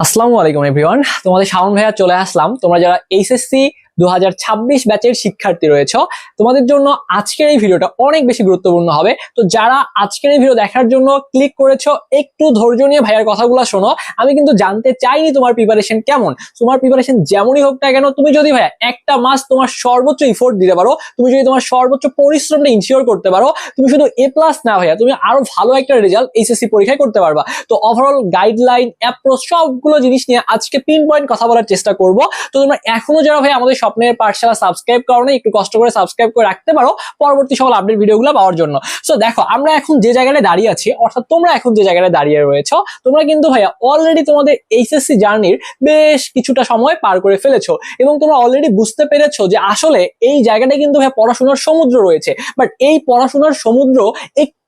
আসসালামু আলাইকুম এভরিওয়ান তোমাদের শাওন ভাইয়া চলে আসলাম। তোমরা যারা এইচএসসি দু হাজার ছাব্বিশ ব্যাচের শিক্ষার্থী রয়েছে। তোমাদের জন্য আজকের এই ভিডিওটা অনেক বেশি গুরুত্বপূর্ণ হবে। তো যারা আজকের এই ভিডিও দেখার জন্য ক্লিক করেছ, একটু ধৈর্য নিয়ে ভাইয়ার কথাগুলো শোনো। আমি কিন্তু জানতে চাইনি তোমার প্রিপারেশন কেমন। তোমার প্রিপারেশন যেমনই হোক না কেন, তুমি যদি ভাইয়া একটা মাস তোমার সর্বোচ্চ ইফোর্ট দিতে পারো, তুমি যদি তোমার সর্বোচ্চ পরিশ্রমটা ইনশিওর করতে পারো, তুমি শুধু এ প্লাস না ভাইয়া, তুমি আরও ভালো একটা রেজাল্ট এইচএসসি পরীক্ষায় করতে পারবা। তো ওভারঅল গাইডলাইন অ্যাপ্রোচ সবগুলো জিনিস নিয়ে আজকে পিন পয়েন্ট কথা বলার চেষ্টা করব। তো তোমরা এখনও যারা ভাই আমাদের স্বপ্নের পাঠশালা সাবস্ক্রাইব করো না একটু কষ্ট করে সাবস্ক্রাইব করে রাখতে পারো পরবর্তী সকল আপডেট ভিডিওগুলো পাওয়ার জন্য। সো দেখো, আমরা এখন যে জায়গাটায় দাঁড়িয়ে আছি, অর্থাৎ তোমরা এখন যে জায়গাটায় দাঁড়িয়ে রয়েছো, তোমরা কিন্তু ভাইয়া অলরেডি তোমাদের এইচএসসি জার্নির বেশ কিছুটা সময় পার করে ফেলেছো এবং তোমরা অলরেডি বুঝতে পেরেছ যে আসলে এই জায়গাটা কিন্তু ভাইয়া পড়াশোনার সমুদ্র রয়েছে। বাট এই পড়াশোনার সমুদ্র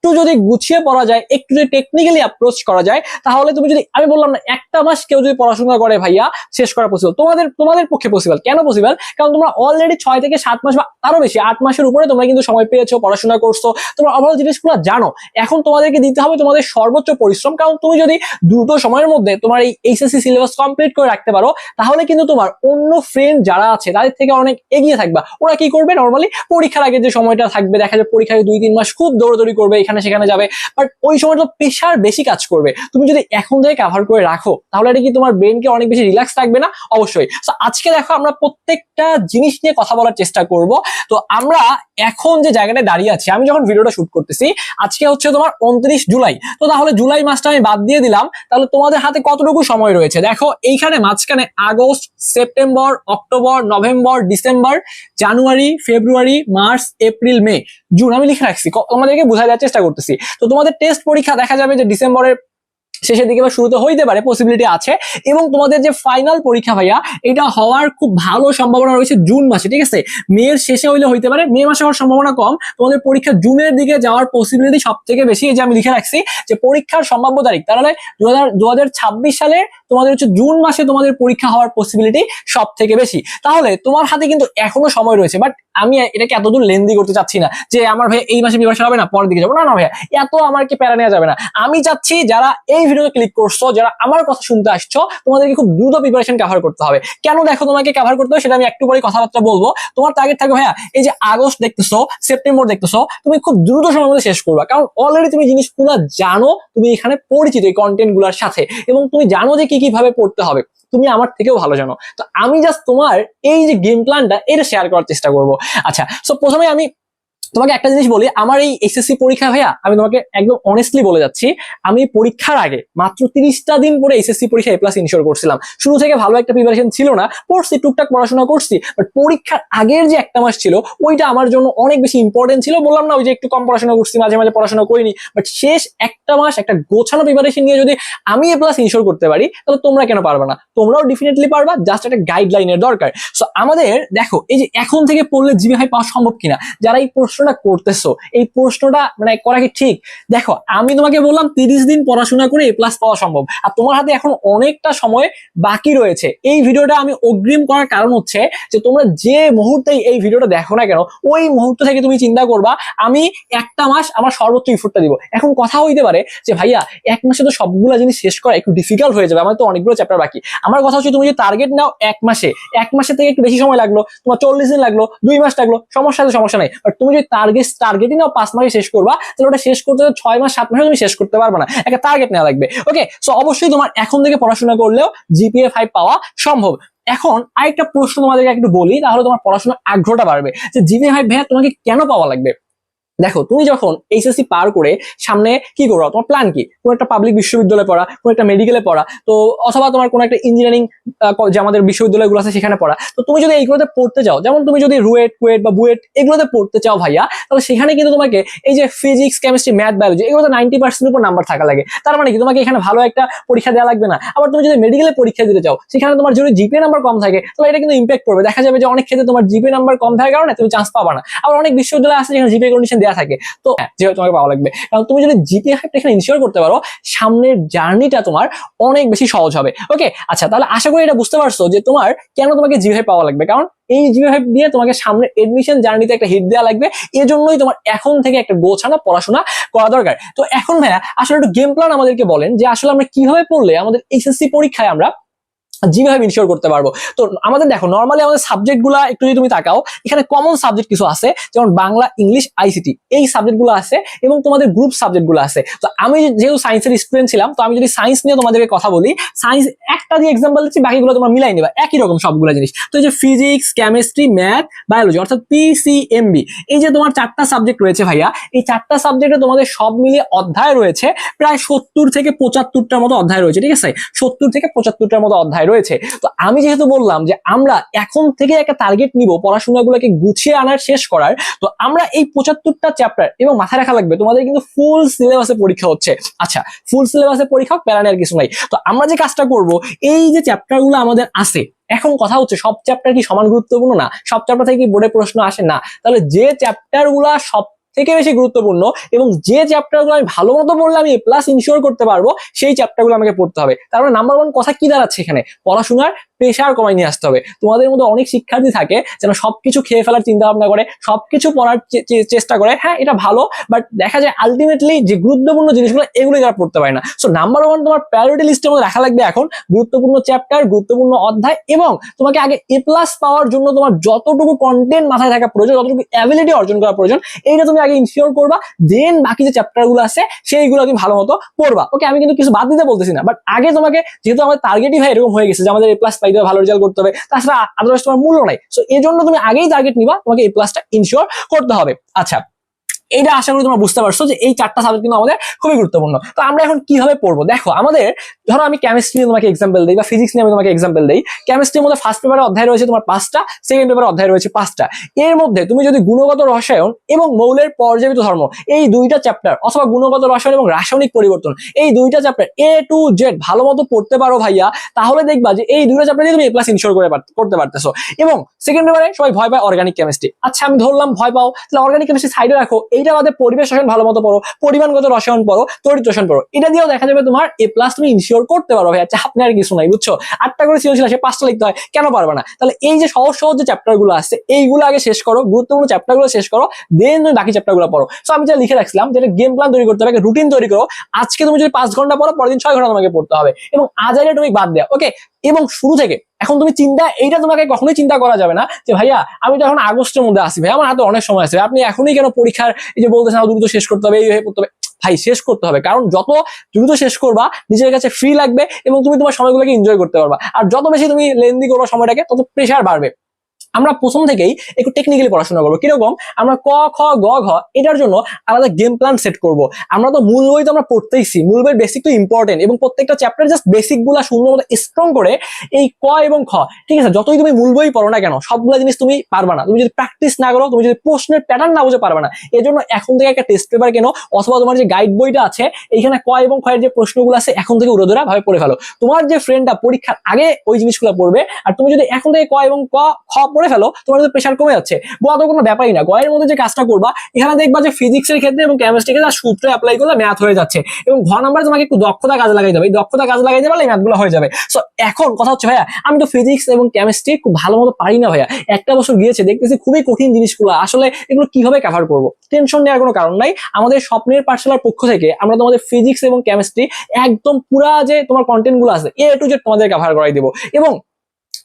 একটু যদি গুছিয়ে পড়া যায়, একটু যদি টেকনিক্যালি অ্যাপ্রোচ করা যায়, তাহলে তুমি যদি, আমি বললাম না, একটা মাস কেউ যদি পড়াশোনা করে ভাইয়া, শেষ করা পসিবল তোমাদের তোমাদের পক্ষে পসিবল কেন পসিবল কারণ তোমরা অলরেডি ছয় থেকে সাত মাস বা আরও বেশি, আট মাসের উপরে তোমরা কিন্তু সময় পেয়েছ, পড়াশোনা করছ, তোমরা ওভারঅল জিনিসগুলো জানো। এখন তোমাদেরকে দিতে হবে তোমাদের সর্বোচ্চ পরিশ্রম, কারণ তুমি যদি দ্রুত সময়ের মধ্যে তোমার এই এইচএসসি সিলেবাস কমপ্লিট করে রাখতে পারো, তাহলে কিন্তু তোমার অন্য ফ্রেন্ড যারা আছে, তাদের থেকে অনেক এগিয়ে থাকবা। ওরা কি করবে? নর্মালি পরীক্ষার আগে যে সময়টা থাকবে, দেখা যায় পরীক্ষায় দুই, তিন মাস খুব দৌড়াদৌড়ি করবে, এখানে সেখানে যাবে। বাট ওই সময়টা প্রেশার বেশি কাজ করবে। তুমি যদি এখন থেকে কাভার করে রাখো, তাহলে এটা কি তোমার ব্রেনকে অনেক বেশি রিল্যাক্স থাকবে না? অবশ্যই। তো আজকে দেখো আমরা প্রত্যেকটা জিনিস নিয়ে কথা বলার চেষ্টা করব। তো আমরা এখন যে জায়গাটায় দাঁড়িয়ে আছি, আমি যখন ভিডিওটা শুট করতেছি, আজকে হচ্ছে তোমার উনত্রিশ জুলাই। তো তাহলে জুলাই মাসটা আমি বাদ দিয়ে দিলাম। তাহলে তোমাদের হাতে কতটুকু সময় রয়েছে? দেখো, এইখানে মাঝখানে August, September, October, November, December, January, February, March, April, May. June, আমি লিখে রাখছি। তোমাদেরকে বোঝা যাওয়ার চেষ্টা করতেছি। তো তোমাদের টেস্ট পরীক্ষা দেখা যাবে যে ডিসেম্বরের শেষের দিকে বা শুরুতে হইতে পারে পসিবিলিটি আছে। এবং তোমাদের যে ফাইনাল পরীক্ষা ভাইয়া, এটা হওয়ার খুব ভালো সম্ভাবনা রয়েছে জুন মাসে, ঠিক আছে? মেয়ের শেষে হইলে হইতে পারে, মে মাসে হওয়ার সম্ভাবনা কম। তোমাদের পরীক্ষা জুনের দিকে যাওয়ার পসিবিলিটি সব থেকে বেশি, এই যে আমি লিখে রাখছি, যে পরীক্ষার সম্ভাব্য তারিখ, তাহলে দু হাজার সালে তোমাদের হচ্ছে জুন মাসে তোমাদের পরীক্ষা হওয়ার পসিবিলিটি সব থেকে বেশি। তাহলে তোমার হাতে কিন্তু এখনও সময় রয়েছে বাট আমি এটাকে এতদূর লেন্দি করতে চাচ্ছি না, যে আমার ভাই এই মাসে প্রিপারেশন হবে না, পরের দিকে যাব। না না ভাইয়া, এত আমার কি প্যারা নেওয়া যাবে না। আমি চাচ্ছি যারা এই ভিডিওতে ক্লিক করছ, যারা আমার কথা শুনতে আসছো, তোমাদেরকে খুব দ্রুত প্রিপারেশন কভার করতে হবে। কেন দেখো তোমাকে কভার করতে হবে, সেটা আমি একটু পরে কথাবার্তা বলব। তোমার টার্গেট থাকবে ভাইয়া, এই যে আগস্ট দেখতেছো সেপ্টেম্বর দেখতেছো, তুমি খুব দ্রুত সময়ের মধ্যে শেষ করবা। কারণ অলরেডি তুমি জিনিসগুলো জানো, তুমি এখানে পরিচিত এই কন্টেন্টগুলার সাথে, এবং তুমি জানো যে কি কীভাবে পড়তে হবে। তুমি আমার থেকেও ভালো জানো। তো আমি জাস্ট তোমার এই যে গেম প্ল্যানটা এটা শেয়ার করার চেষ্টা করব। আচ্ছা সো প্রথমে আমি তোমাকে একটা জিনিস বলি, আমার এই এসএসসি পরীক্ষা ভাইয়া, আমি তোমাকে একদম অনেস্টলি বলে যাচ্ছি, আমি পরীক্ষার আগে মাত্র তিরিশটা দিন পরে এসএসসি পরীক্ষা এ প্লাস ইনশোর করছিলাম। শুরু থেকে ভালো একটা প্রিপারেশন ছিল না, পড়ছি, টুকটাক পড়াশোনা করছি বাট পরীক্ষার আগের যে একটা মাস ছিল, ওইটা আমার জন্য অনেক বেশি ইম্পর্টেন্ট ছিল। বললাম না ওই যে একটু কম পড়াশোনা করছি, মাঝে মাঝে পড়াশোনা করিনি বাট শেষ একটা মাস, একটা গোছানো প্রিপারেশন নিয়ে যদি আমি এ প্লাস ইনশোর করতে পারি, তাহলে তোমরা কেন পারবে না? তোমরাও ডেফিনেটলি পারবা জাস্ট একটা গাইডলাইনের দরকার। সো আমাদের, দেখো, এই যে এখন থেকে পড়লে জিবি হাই পাওয়া সম্ভব কিনা? যারা এই প্রশ্নটা করতেছো, এই প্রশ্নটা মানে করা কি ঠিক? দেখো, আমি তোমাকে বললাম তিরিশ দিন পড়াশোনা করে এ প্লাস পাওয়া সম্ভব। আর তোমার হাতে এখন অনেকটা সময় বাকি রয়েছে। এই ভিডিওটা আমি অগ্রিম করার কারণ হচ্ছে যে, তোমরা যে মুহূর্তে এই ভিডিওটা দেখো না কেন, ওই মুহূর্ত থেকে তুমি চিন্তা করবা, আমি একটা মাস আমার সর্বোচ্চ ইফোর্টটা দিব। এখন কথা হইতে পারে যে, ভাইয়া, এক মাসে তো সবগুলো জিনিস শেষ করা একটু ডিফিকাল্ট হয়ে যাবে, আমার তো অনেকগুলো চ্যাপ্টার বাকি। আমার কথা হচ্ছে তুমি যদি টার্গেট নাও এক মাসে। এক মাসে থেকে একটু বেশি সময় লাগল, তোমার চল্লিশ দিন লাগল, দুই মাস লাগল, সমস্যা আছে, সমস্যা নাই। বাট তুমি যদি টার্গেট টার্গেটই নাও পাঁচ মাসে শেষ করবা, তাহলে ওটা শেষ করতে ছয় মাস, সাত মাসে তুমি শেষ করতে পারবে না। একটা টার্গেট নেওয়া লাগবে। ওকে সো অবশ্যই তোমার এখন থেকে পড়াশোনা করলেও জিপিএ ফাইভ পাওয়া সম্ভব। এখন আরেকটা প্রশ্ন তোমাদেরকে একটু বলি, তাহলে তোমার পড়াশোনার আগ্রহটা বাড়বে। যে জিপিএ ফাইভ ভাইয়া তোমাকে কেন পাওয়া লাগবে? দেখো, তুমি যখন এইচএসসি পার করে সামনে কি করো? তোমার প্ল্যান কি? কোনো একটা পাবলিক বিশ্ববিদ্যালয়ে পড়া, কোনো একটা মেডিকেলে পড়া, তো অথবা তোমার কোনো একটা ইঞ্জিনিয়ারিং যে আমাদের বিশ্ববিদ্যালয়গুলো আছে সেখানে পড়া। তো তুমি যদি এইগুলোতে পড়তে চাও যেমন তুমি যদি রুয়েট, কুয়েট বা বুয়েট এগুলোতে পড়তে চাও ভাইয়া, তাহলে সেখানে কিন্তু তোমাকে এই যে ফিজিক্স কেমিস্ট্রি ম্যাথ বায়োলজি এগুলোতে নাইনটি পার্সেন্ট উপর নাম্বার থাকা লাগে। তার মানে কি? তোমাকে এখানে ভালো একটা পরীক্ষা দেওয়া লাগবে না। আবার তুমি যদি মেডিকেলে পরীক্ষা দিতে চাও, সেখানে তোমার যদি জিপে নাম্বার কম থাকে, তাহলে এটা কিন্তু ইম্প্যাক্ট করবে দেখা যাবে যে অনেক ক্ষেত্রে তোমার জিপে নাম্বার কম থাকার কারণে তুমি চান্স পাবা না। আবার অনেক বিশ্ববিদ্যালয় আছে যেখানে জিপে কন্ডিশন দেওয়া থাকে। তো হ্যাঁ, যেহেতু তোমাকে পাওয়া লাগবে। কারণ তুমি যদি জিপে হাইপটা এখানে ইনশিওর করতে পারো সামনের জার্নিটা তোমার অনেক বেশি সহজ হবে। ওকে আচ্ছা তাহলে আশা করি এটা বুঝতে পারছ যে তোমার কেন তোমাকে জিপে পাওয়া লাগবে। কারণ এই জিপে হাইপ দিয়ে তোমাকে সামনে এডমিশন জার্নিতে একটা হিট দেওয়া লাগবে। এজন্যই তোমার এখন থেকে একটা গোছানো পড়াশোনা করা দরকার। তো এখন ভাইয়া আসলে একটু গেম প্ল্যান আমাদেরকে বলেন যে আসলে আমরা কীভাবে পড়লে আমাদের এইচএসসি পরীক্ষায় আমরা যেভাবে ইনশিওর করতে পারব। তো আমাদের দেখো নর্মালি আমাদের সাবজেক্টগুলা একটু যদি তুমি তাকাও, এখানে কমন সাবজেক্ট কিছু আছে, যেমন বাংলা, ইংলিশ আইসিটি এই সাবজেক্টগুলো আছে এবং তোমাদের গ্রুপ সাবজেক্টগুলো আছে। তো আমি যেহেতু সায়েন্সের স্টুডেন্ট ছিলাম, তো আমি যদি সায়েন্স নিয়ে তোমাদেরকে কথা বলি সায়েন্স একটা দিয়ে এক্সাম্পল দিচ্ছি, বাকিগুলো তোমরা মিলাই নিবা। একই রকম সবগুলো জিনিস। তো এই যে ফিজিক্স কেমিস্ট্রি ম্যাথ বায়োলজি অর্থাৎ পিসিএমবি এই যে তোমার চারটা সাবজেক্ট রয়েছে ভাইয়া, এই চারটা সাবজেক্টে তোমাদের সব মিলিয়ে অধ্যায় রয়েছে, প্রায় সত্তর থেকে পঁচাত্তরটার মতো অধ্যায় রয়েছে, ঠিক আছে? সত্তর থেকে পঁচাত্তরটার মতো অধ্যায় রয়েছে। তো আমি যেহেতু বললাম যে আমরা এখন থেকে একটা টার্গেট নিব পড়াশোনাগুলোকে গুছিয়ে আনার শেষ করার তো আমরা এই পঁচাত্তরটা চ্যাপ্টার এবং মাথায় রাখা লাগবে তোমাদের কিন্তু ফুল সিলেবাসে পরীক্ষা হচ্ছে। আচ্ছা ফুল সিলেবাসে পরীক্ষা হোক, প্যারা নেওয়ার কিছু নাই। তো আমরা যে কাজটা করব এই যে চ্যাপ্টারগুলো আমাদের আছে এখন কথা হচ্ছে সব চ্যাপ্টার কি সমান গুরুত্বপূর্ণ না? সব চ্যাপ্টার থেকে কি বোর্ডে প্রশ্ন আসে না? তাহলে যে চ্যাপ্টারগুলা সব থেকে বেশি গুরুত্বপূর্ণ এবং যে চ্যাপ্টারগুলো আমি ভালো মতো পড়লে আমি প্লাস ইনশিওর করতে পারব, সেই চ্যাপ্টারগুলো আমাকে পড়তে হবে। তার মানে নাম্বার ওয়ান কথা কি দাঁড়াচ্ছে এখানে? পড়াশোনার প্রেশার কমাই নিয়ে আসতে হবে। তোমাদের মধ্যে অনেক শিক্ষার্থী থাকে যেন সবকিছু খেয়ে ফেলার চিন্তা ভাবনা করে, সবকিছু পড়ার চেষ্টা করে। হ্যাঁ এটা ভালো বাট দেখা যায় আলটিমেটলি যে গুরুত্বপূর্ণ জিনিসগুলো এগুলো তারা পড়তে পারে না। সো নাম্বার ওয়ান তোমার প্রায়োরিটি লিস্টের মধ্যে রাখা লাগবে এখন গুরুত্বপূর্ণ চ্যাপ্টার গুরুত্বপূর্ণ অধ্যায় এবং তোমাকে আগে এ প্লাস পাওয়ার জন্য তোমার যতটুকু কন্টেন্ট মাথায় থাকা প্রয়োজন, যতটুকু অ্যাবিলিটি অর্জন করা প্রয়োজন, এইটা তুমি আগে ইনশিওর করবা। দেন বাকি যে চ্যাপ্টারগুলো আছে, সেইগুলো তুমি ভালো মতো পড়বা। ওকে আমি কিন্তু কিছু বাদ দিতে বলতেছি না বাট আগে তোমাকে যেহেতু আমাদের টার্গেটই ভাই এরকম হয়ে গেছে যে আমাদের এ প্লাস পাইতে হবে ভালো রেজাল্ট করতে হবে। তাছাড়া আদারওয়াইজ তোমার মূল্য নাই। সো এই জন্য তুমি আগেই টার্গেট নিবা, তোমাকে এ প্লাসটা ইনশিওর করতে হবে। আচ্ছা এইটা আশা করি তোমরা বুঝতে পারছ যে এই চারটা সাবজেক্ট কিন্তু আমাদের খুবই গুরুত্বপূর্ণ। তো আমরা এখন কীভাবে পড়ব? দেখো, আমাদের ধরো আমি কেমিস্ট্রি নিয়ে তোমাকে এক্সাম্পল দিই বা ফিজিক্স নিয়ে আমি তোমাকে এক্সাম্পল দিই। কেমিস্ট্রির মধ্যে ফার্স্ট পেপারে অধ্যায় রয়েছে তোমার পাঁচটা সেকেন্ড পেপারে অধ্যায় রয়েছে পাঁচটা। এর মধ্যে তুমি যদি গুণগত রসায়ন এবং মৌলের পর্যাপিত ধর্ম, এই দুইটা চ্যাপ্টার অথবা গুণগত রসায়ন এবং রাসায়নিক পরিবর্তন, এই দুইটা চ্যাপ্টার এ টু জেড ভালো মতো পড়তে পারো ভাইয়া, তাহলে দেখবা যে এই দুইটা চ্যাপ্টার তুমি এ প্লাস ইনশোর করে করতে পারতেছো। এবং সেকেন্ড পেপারে সবাই ভয় পায় অর্গানিক কেমিস্ট্রি আচ্ছা আমি ধরলাম ভয় পাও, তাহলে অর্গানিক কেমিস্ট্রি সাইডে রাখো এইটা বাদে পরিবেশ রসায়ন ভালো মতো পড়ো, পরিমাণগত রসায়ন পড়ো, তড়িৎ রসায়ন পড়ো। এটা দিয়েও দেখা যাবে তোমার এ প্লাস তুমি ইনশিওর করতে পারো ভাইয়া চাপ নেওয়ার কিছু নাই, বুঝছ? আটটা করে সৃজনশীল আসে, পাঁচটা লিখতে হয়, কেন পারবে না? তাহলে এই যে সহজ সহজ যে চ্যাপ্টারগুলো আছে, এইগুলো আগে শেষ করো, গুরুত্বপূর্ণ চ্যাপ্টারগুলো শেষ করো দেন তুমি বাকি চ্যাপ্টারগুলো পড়ো। সো আমি যা লিখে রাখছিলাম, যেটা গেম প্ল্যান তৈরি করতে হবে রুটিন তৈরি করো, আজকে তুমি যদি পাঁচ ঘণ্টা পড়ো, পরের দিন ছয় ঘণ্টা তোমাকে পড়তে হবে। এবং আজাইলে তুমি বাদ দেওয়া ওকে এবং শুরু থেকে এখন তুমি চিন্তা, এইটা তোমাকে কখনোই চিন্তা করা যাবে না যে ভাইয়া, আমি তো এখন আগস্টের মধ্যে আসি। ভাই আমার হাতে অনেক সময় আছে। আপনি এখনই কেন পরীক্ষার এই যে বলতেছেন দ্রুত শেষ করতে হবে, এই করতে হবে। ভাই, শেষ করতে হবে। কারণ যত দ্রুত শেষ করবা, নিজের কাছে ফ্রি লাগবে এবং তুমি তোমার সময়গুলোকে এনজয় করতে পারবা। আর যত বেশি তুমি লেন্দি করবা সময়টাকে, তত প্রেশার বাড়বে। আমরা প্রথম থেকেই একটু টেকনিক্যালি পড়াশোনা করব। কীরকম? আমরা ক, খ, গ, ঘ, এটার জন্য আলাদা গেম প্ল্যান সেট করব। আমরা তো মূল বই তো আমরা পড়তেইছি। মূল বইয়ের বেসিক তো ইম্পর্টেন্ট এবং প্রত্যেকটা চ্যাপ্টার জাস্ট বেসিকগুলা সুন্দর মতো স্ট্রং করে এই ক এবং খ, ঠিক আছে? যতই তুমি মূল বই পড়ো না কেন, সবগুলো জিনিস তুমি পারবা না। তুমি যদি প্র্যাকটিস না করো, তুমি যদি প্রশ্নের প্যাটার্ন না বুঝে পারবে না এই জন্য এখন থেকে একটা টেস্ট পেপার কেনো, অথবা তোমার যে গাইড বইটা আছে, এইখানে ক এবং খয়ের যে প্রশ্নগুলো আছে, এখন থেকে উড়োধরা ভাবে পড়ে ফেলো। তোমার যে ফ্রেন্ডটা পরীক্ষার আগে ওই জিনিসগুলো পড়বে, আর তুমি যদি এখন থেকে ক এবং ক, খ পড়ে ফেলো, তোমার প্রেশার কমে যাচ্ছে। গোয়া তো কোনো ব্যাপারই না। গয়ের মধ্যে যে কাজটা করবা, এখানে দেখবা যে ফিজিক্সের ক্ষেত্রে এবং কেমিস্ট্রি ক্ষেত্রে সূত্র অ্যাপ্লাই করলে ম্যাথ হয়ে যাচ্ছে। এবং ঘ নাম্বার তোমাকে একটু দক্ষতা কাজে লাগাই যাবে এই দক্ষতা কাজে লাগাই যাবে ম্যাথগুলো হয়ে যাবে। সো এখন কথা হচ্ছে, ভাইয়া, আমি তো ফিজিক্স এবং কেমিস্ট্রি খুব ভালো মতো পারি না, ভাইয়া। একটা বছর গিয়েছে, দেখতেছি খুবই কঠিন জিনিসগুলো। আসলে এগুলো কীভাবে কভার করব? টেনশন নেওয়ার কোনো কারণ নাই। আমাদের স্বপ্নের পাঠশালার পক্ষ থেকে আমরা তোমাদের ফিজিক্স এবং কেমিস্ট্রি একদম পুরা যে তোমার কন্টেন্টগুলো আছে এ টু জেড তোমাদের কভার করাই দেবো। এবং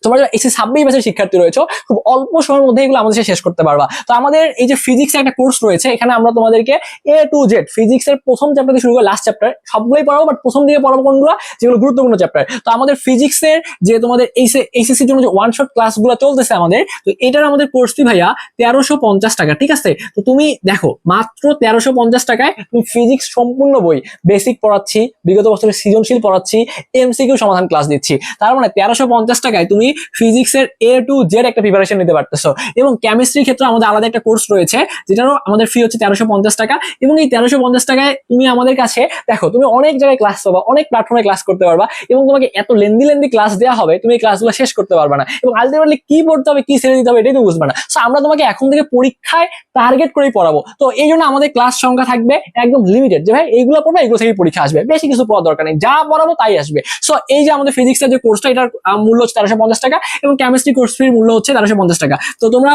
তোমরা যারা এসে ছাব্বিশ বছর শিক্ষার্থী রয়েছে, খুব অল্প সময়ের মধ্যে এগুলো আমাদের শেষ করতে পারবা। তো আমাদের এই যে ফিজিক্স একটা কোর্স রয়েছে, এখানে আমরা তোমাদেরকে এ টু জেড ফিজিক্স এর প্রথম চ্যাপ্টার থেকে শুরু করে লাস্ট চ্যাপ্টার সবগুলোই পড়াবো বাট প্রথম দিকে পড়াবো কোনগুলো? যেগুলো গুরুত্বপূর্ণ চ্যাপ্টার তো আমাদের ফিজিক্স এর যে তোমাদের এইচএসসির জন্য যে ওয়ান শট ক্লাসগুলো চলতেছে আমাদের, তো এটার আমাদের কোর্স ফি ভাইয়া তেরোশো পঞ্চাশ টাকা, ঠিক আছে? তো তুমি দেখো, মাত্র তেরোশো পঞ্চাশ টাকায় তুমি ফিজিক্স সম্পূর্ণ বই বেসিক পড়াচ্ছি, বিগত বছরের সৃজনশীল পড়াচ্ছি এমসিকিউ সমাধান ক্লাস দিচ্ছি। তার মানে তেরোশো পঞ্চাশ টাকায় তুমি ফিজিক্সের এ টু জেড একটা প্রিপারেশন নিতে পারতেছো। এবং কেমিস্ট্রির ক্ষেত্রে আমাদের আলাদা একটা কোর্স রয়েছে, যেটারও আমাদের ফি হচ্ছে তেরোশো টাকা। এবং এই তেরোশো টাকায় তুমি আমাদের কাছে, দেখো, তুমি অনেক জায়গায় ক্লাস পাবা, অনেক প্ল্যাটফর্মে ক্লাস করতে পারবা। এবং তোমাকে এত লেন্দি লেন্দি ক্লাস দেওয়া হবে, তুমি এই ক্লাসগুলো শেষ করতে পারবে না। এবং আলটিমেটলি কি পড়তে হবে, কি ছেড়ে দিতে হবে, এটাই তুমি বুঝবে না। সো আমরা তোমাকে এখন থেকে পরীক্ষায় টার্গেট করেই পড়াবো। তো এই জন্য আমাদের ক্লাস সংখ্যা থাকবে একদম লিমিটেড যে ভাই, এইগুলো পড়বে, এগুলো থেকে পরীক্ষা আসবে। বেশি কিছু পড়ার দরকার নেই। যা পড়াবো তাই আসবে। সো এই যে আমাদের ফিজিক্সের যে কোর্সটা এটার মূল্য হচ্ছে তেরোশো পঞ্চাশ টাকা এবং কেমিস্ট্রি কোর্স ফির মূল্য হচ্ছে তেরোশো পঞ্চাশ টাকা। তো তোমরা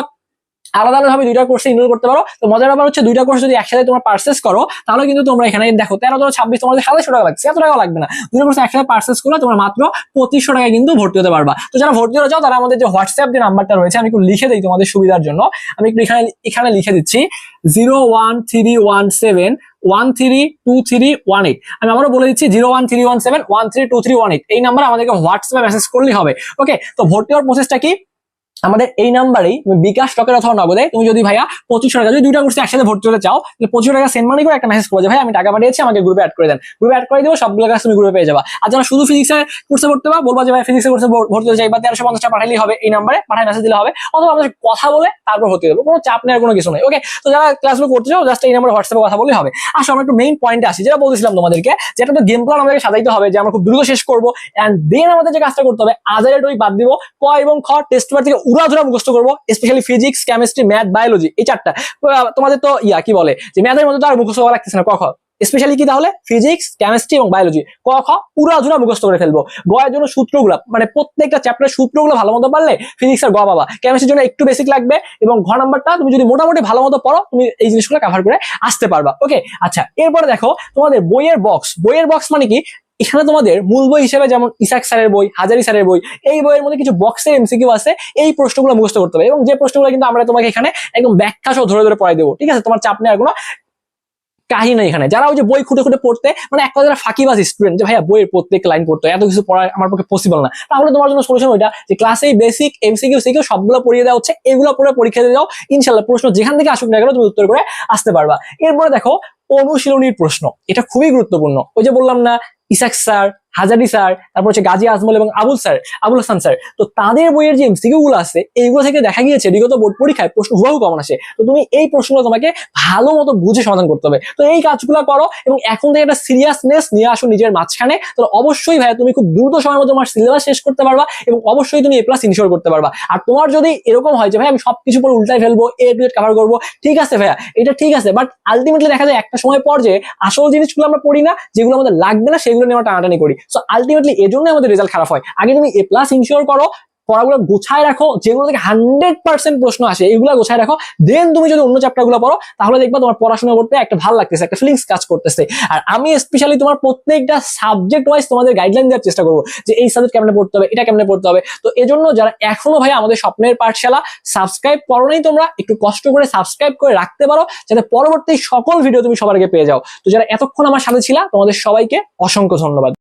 আলাদা আলাদা ভাবে দুইটা কোর্সে ইনরোল করতে পারো। তো মজার ব্যাপার হচ্ছে দুইটা কোর্স যদি একসাথে তোমরা পার্সেস করো, তাহলে কিন্তু তোমরা এখানে দেখো তেরো তেরো ছাব্বিশ, তোমাদের সাতাশশো টাকা লাগছে। এত টাকা লাগবে না। দুটো কোর্স একসাথে পার্সেস করলে তোমরা মাত্র পঁচিশশো টাকায় কিন্তু ভর্তি হতে পারবা। তো যারা ভর্তি হতে চাও, তারা আমাদের যে হোয়াটসঅ্যাপ যে নাম্বারটা রয়েছে, আমি একটু লিখে দিই তোমাদের সুবিধার জন্য। আমি একটু এখানে এখানে লিখে দিচ্ছি। Zero one three one seven one three two three one eight আমি আবারও বলে দিচ্ছি zero one three one seven one three two three one এই নাম্বার আমাদেরকে হোয়াটসঅ্যাপে মেসেজ করলেই হবে। ওকে তো ভর্তি হওয়ার প্রসেসটা কি? আমাদের এই নাম্বারেই তুমি বিকাশ টকের অথবা নগদে তুমি যদি ভাইয়া পঁচিশশো টাকা, যদি দুইটা কোর্সে একসাথে ভর্তি হতে চাও, তাহলে পঁচিশশো টাকা সেন্ড মানি করে একটা মেসেজ করবে ভাই আমি টাকা পাঠিয়েছি, আমাকে গ্রুপে অ্যাড করে দেন। গ্রুপে অ্যাড করে দেবো, সবগুলো কাজ তুমি গ্রুপে পেয়ে যাবা। আর যারা শুধু ফিজিক্সের কোর্সে ভর্তি হবা, বলবা যে ভাই ফিজিক্সের কোর্সে ভর্তি হতে চাই বা তেরোশো পঞ্চাশ টাকা পাঠালেই হবে, এই নাম্বারে পাঠায় মেসেজ দিলে হবে। অথবা আমাদের কথা বলে তারপর ভর্তি দেবো কোনো চাপ নেওয়ার কোনো কিছু নেই ওকে তো যারা ক্লাসগুলো করতে চাও জাস্ট এই নাম্বারে হোয়াটসঅ্যাপে কথা বললেই হবে। আসলে আমরা একটু মেইন পয়েন্টে আসি। যেটা বলছিলাম তোমাদেরকে, যেটা তো গেম প্ল্যান আমাদেরকে সাজাইতে হবে, যে আমরা খুব দ্রুত শেষ করব অ্যান্ড দেন আমাদের যে কাজটা করতে হবে আজারের ওই বাদ দিব, ক এবং খ টেস্ট পেপার থেকে উড়াধুরা মুখস্থ করব specially physics chemistry math biology এই চারটা। তোমাদের তো ইয়া, কি বলে? যে ম্যাথের মধ্যে তো আর মুখস্থ করা লাগতেছে না, ক, খ? স্পেশালি কি তাহলে? ফিজিক্স কেমিস্ট্রি এবং বায়োলজি ক, খ উড়াধুরা মুখস্থ করে ফেলব। গয়ের জন্য সূত্রগুলো মানে প্রত্যেকটা চ্যাপ্টারের সূত্রগুলো ভালো মতো পারলে ফিজিক্স আর গ বাবা কেমিস্ট্রির জন্য একটু বেসিক লাগবে এবং ঘ নাম্বারটা তুমি যদি মোটামুটি ভালো মতো পড়ো, তুমি এই জিনিসগুলো কভার করে আসতে পারবা। ওকে আচ্ছা এরপরে দেখো তোমাদের বইয়ের বক্স বইয়ের বক্স মানে কি? এখানে তোমাদের মূল বই হিসেবে যেমন ইসাক স্যারের বই, হাজারি স্যারের বই, এই বইয়ের মধ্যে কিছু বক্সের এমসিকিউ আছে, এই প্রশ্নগুলো মুখস্থ করতে হবে। এবং যে প্রশ্নগুলো কিন্তু আমরা তোমাকে এখানে একদম ব্যাখ্যা সহ ধরে ধরে পড়াই দেবো, ঠিক আছে? তোমার চাপ নেওয়ার কোনো কাহিনী নেই এখানে। যারা ওই যে বই খুঁটে খুঁটে পড়তে মানে এক কথা ফাঁকিবাজ স্টুডেন্ট যে ভাইয়া বইয়ের প্রত্যেক লাইন পড়তে এত কিছু পড়া আমার পক্ষে পসিবল না। তাহলে তোমার জন্য সলিউশন ওইটা, যে ক্লাসে বেসিক এমসিকিউ সিকিউ সবগুলো পড়িয়ে দেওয়া হচ্ছে, এগুলো পড়ে পরীক্ষা দিয়ে দাও ইনশাল্লাহ প্রশ্ন যেখান থেকে আসুক না কেন তুমি উত্তর করে আসতে পারবা। এরপরে দেখো, অনুশীলনীর প্রশ্ন, এটা খুবই গুরুত্বপূর্ণ। ওই যে বললাম না ইসাক স্যার হাজারি স্যার, তারপর হচ্ছে গাজী আজমল এবং আবুল স্যার, আবুল হাসান স্যার। তো তাদের বইয়ের যে এমসিকিউ গুলো আছে, এইগুলো থেকে দেখা গিয়েছে, বিগত বোর্ড পরীক্ষায় প্রশ্ন হুবাহু কমন আসে। তো তুমি এই প্রশ্নগুলো তোমাকে ভালো মতো বুঝে সমাধান করতে হবে। তো এই কাজগুলো করো এবং এখন থেকে একটা সিরিয়াসনেস নিয়ে আসো নিজের মাঝখানে। তো অবশ্যই ভাই তুমি খুব দ্রুত সময়ের মধ্যে তোমার সিলেবাস শেষ করতে পারবা এবং অবশ্যই তুমি এ প্লাস ইনশোর করতে পারবা। আর তোমার যদি এরকম হয় যে, ভাই, আমি সবকিছু পরে উল্টাই ফেলব এ টু কভার করব, ঠিক আছে ভাইয়া, এটা ঠিক আছে। বাট আলটিমেটলি দেখা যায় একটা সময় পর যে, আসল জিনিসগুলো আমরা পড়ি না, যেগুলো আমাদের লাগবে না, সেগুলো নিয়ে আমরা টানাটানি করি। সো আলটিমেটলি এজন্য আমাদের রেজাল্ট খারাপ হয়। আগে তুমি এ প্লাস ইনশিওর করো, পড়াগুলো গোছায় রাখো, যেগুলো থেকে হান্ড্রেড পার্সেন্ট প্রশ্ন আসে, এগুলো গোছায় রাখো। দেন তুমি যদি অন্য চ্যাপ্টারগুলো পড়ো, তাহলে দেখবা তোমার পড়াশোনা করতে একটা ভালো লাগতেছে, একটা ফিলিংস কাজ করতেছে। আর আমি স্পেশালি তোমার প্রত্যেকটা সাবজেক্ট ওয়াইজ তোমাদের গাইডলাইন দেওয়ার চেষ্টা করব, যে এই সাবজেক্ট কেমনে পড়তে হবে, এটা কেমনে পড়তে হবে। তো এজন্য যারা এখনও ভাই আমাদের স্বপ্নের পাঠশালা সাবস্ক্রাইব করো নাই তোমরা, একটু কষ্ট করে সাবস্ক্রাইব করে রাখতে পারো, যাতে পরবর্তী সকল ভিডিও তুমি সবার আগে পেয়ে যাও। তো যারা এতক্ষণ আমার সাথে ছিলা, তোমাদের সবাইকে অসংখ্য ধন্যবাদ।